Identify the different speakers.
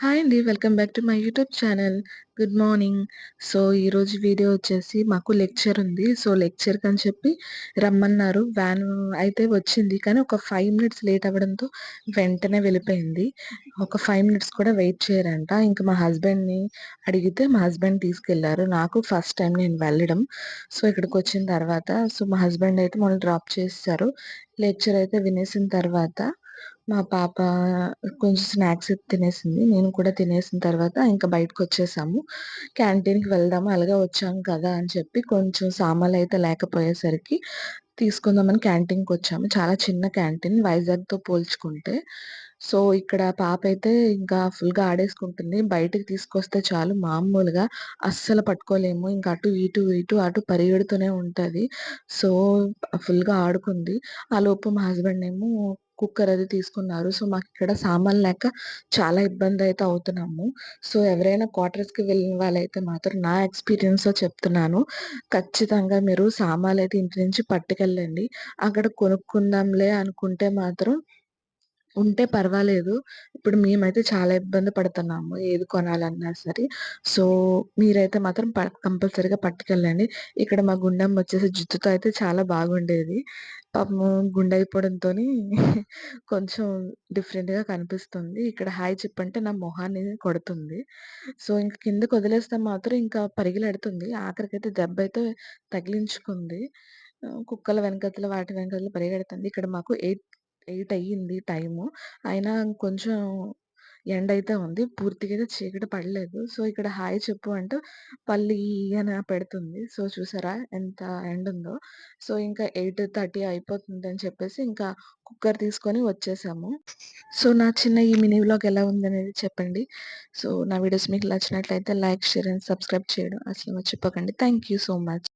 Speaker 1: Hi అండి. Welcome back to my YouTube channel. Good morning. So, ఈరోజు video వచ్చేసి మాకు లెక్చర్ ఉంది. సో, లెక్చర్కి అని చెప్పి రమ్మన్నారు. వ్యాన్ అయితే వచ్చింది. కానీ ఒక ఫైవ్ మినిట్స్ లేట్ అవ్వడంతో వెంటనే వెళ్ళిపోయింది. ఒక ఫైవ్ మినిట్స్ కూడా వెయిట్ చేయరంట. ఇంకా మా హస్బెండ్‌ని అడిగితే మా హస్బెండ్ తీసుకెళ్ళారు. నాకు ఫస్ట్ టైం నేను వెళ్ళడం. సో, ఇక్కడికి వచ్చిన తర్వాత సో, మా హస్బెండ్ అయితే మమ్మల్ని డ్రాప్ చేస్తారు లెక్చర్ అయితే వినేసిన తర్వాత మా పాప కొంచెం స్నాక్స్ తినేసింది. నేను కూడా తినేసిన తర్వాత ఇంక బయటకొచ్చేసాము. క్యాంటీన్‌కి వెళ్దాము అలాగే వచ్చాం కదా! అని చెప్పి కొంచెం సామాన్లు అయితే లేకపోయేసరికి తీసుకుందామని క్యాంటీన్‌కొచ్చాము. చాలా చిన్న క్యాంటీన్ వైజాగ్‌తో పోల్చుకుంటే. సో, ఇక్కడ పాప అయితే ఇంకా ఫుల్‌గా ఆడేసుకుంటుంది. బయటికి తీసుకొస్తే చాలు మామూలుగా అస్సలు పట్టుకోలేము. ఇంకా అటు ఇటు, ఇటు అటు పరిగెడుతూనే ఉంటుంది సో, ఫుల్‌గా ఆడుకుంది. ఆ లోపు మా హస్బెండ్ ఏమో కుక్కర్ అది తీసుకున్నారు. సో, మాకు ఇక్కడ సామాన్లు లేక చాలా ఇబ్బంది అయితే అవుతున్నాము. సో, ఎవరైనా క్వార్టర్స్‌కి వెళ్ళిన వాళ్ళైతే మాత్రం నా ఎక్స్‌పీరియన్స్‌తో చెప్తున్నాను. ఖచ్చితంగా మీరు సామాన్లయితే ఇంటి నుంచి పట్టుకెళ్ళండి. అక్కడ కొనుక్కుందాంలే అనుకుంటే మాత్రం ఉంటే పర్వాలేదు. ఇప్పుడు మేమైతే చాలా ఇబ్బంది పడుతున్నాము. ఏది కొనాలన్నా సరే. సో, మీరైతే మాత్రం ప కంపల్సరీగా పట్టుకెళ్ళండి. ఇక్కడ మా గుండమ్మ వచ్చేసి జుత్తుతో అయితే చాలా బాగుండేది. పాపము గుండయిపోవడంతోని కొంచెం డిఫరెంట్‌గా కనిపిస్తుంది. ఇక్కడ హాయ్ చెప్పంటే నా మొహాన్ని కొడుతుంది. సో, ఇంక కిందకు వదిలేస్తే మాత్రం ఇంకా పరిగెలెడుతుంది. ఆఖరికైతే దెబ్బ అయితే తగిలించుకుంది. కుక్కల వెనకతలు వాటి వెనకతలు పరిగెడుతుంది. ఇక్కడ మాకు ఎయిట్ ఎయిట్ అయ్యింది టైము. అయినా కొంచెం ఎండయితే ఉంది. పూర్తిగా అయితే చీకటి పడలేదు. సో, ఇక్కడ హాయ్ చెప్పు అంటూ పల్లి అని పెడుతుంది. సో, చూసారా ఎంత ఎండుందో. సో, ఇంకా ఎయిట్ థర్టీ అయిపోతుంది అని చెప్పేసి ఇంకా కుక్కర్ తీసుకొని వచ్చేసాము. సో, నా చిన్న ఈ మినీ వ్లాగ్ ఎలా ఉందనేది చెప్పండి. సో, నా వీడియోస్ మీకు నచ్చినట్లయితే లైక్, షేర్ అండ్ సబ్స్క్రైబ్ చేయడం అసలు మర్చిపోకండి. Thank you so much.